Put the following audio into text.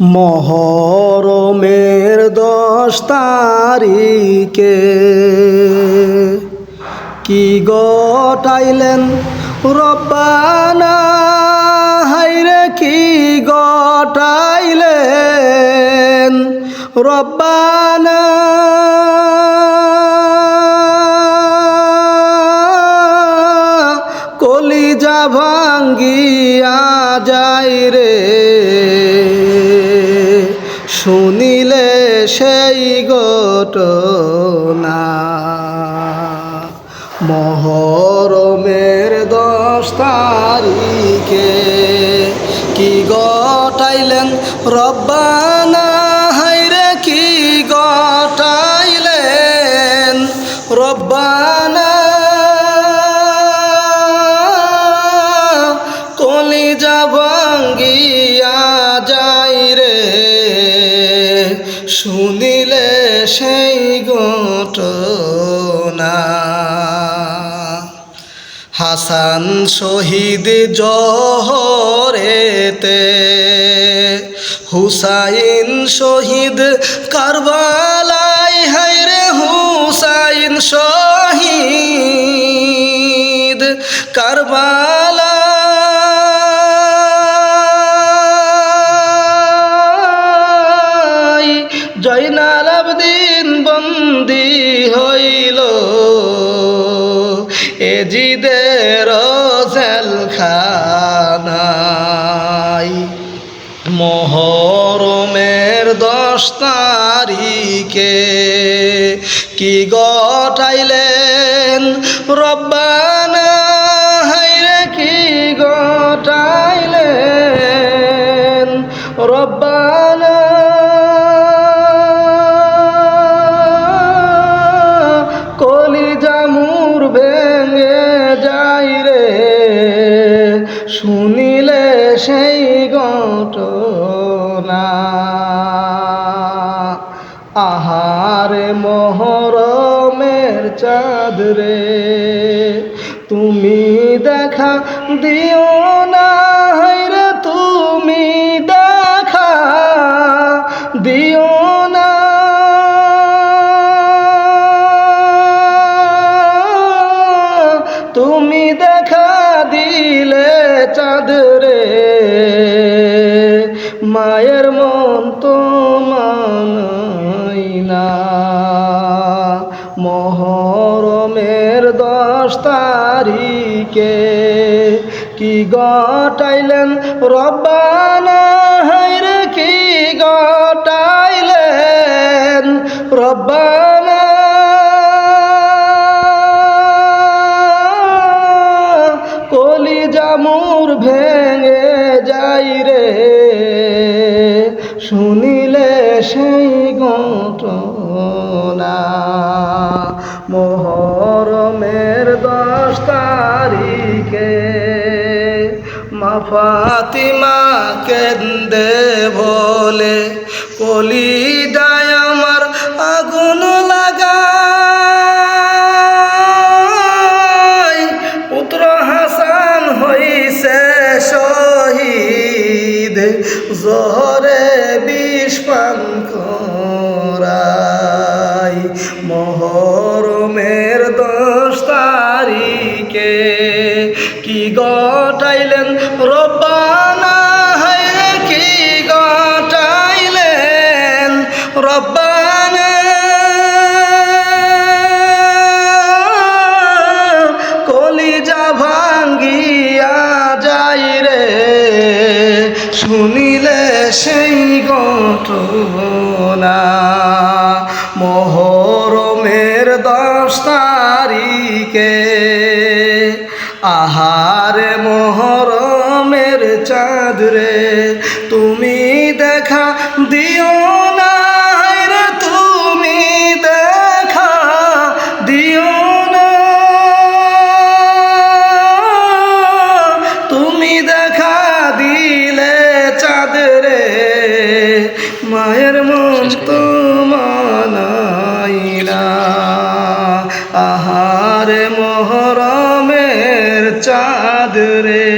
মহরমের দশ তারিখে। কি গটাইলেন রব্বানা? হাইরে কি গটাইলেন রব্বানা? কলিজা ভাঙ্গিয়া যাই রে শুনিলে সেই ঘটনা। মহরমের দশ তারিখে কি গটাইলেন রব্বানা শুনিলে সেই ঘটনা। হাসান শহীদ জহরেতে হুসাইন শহীদ কারবালাই হাইরে হুসাইন শহীদ কারবালাই বন্দি হইল। এজিদের জেলখানাই মহরমের দশ তারিখে কি গটাইলেন রব্বানা শুনিলে সেই ঘটনা। আহারে মহরমের চাঁদ রে তুমি দেখা দিও না। দেখা দিলে চাঁদ রে মায়ের মন তো মানাই মহরমের দশ তারিখে কি গটাইলেন রব্বানা হাইরে কি গটাইলেন রব্বানা মোর ভেঙে যাই রে। শুনিলে সেই ঘটনা। মহরমের দশ তারিখে মা ফাতিমা কেন্দে বলে কলি জহরে বিষ পান করাই মহরমের দশ তারিখে কি গটাইলেন রব্বানা শুনিলে সেই ঘটনা মহরমের দশ তারিখে আহারে মহরমের চাঁদ আহারে মহরমের চাঁদ রে।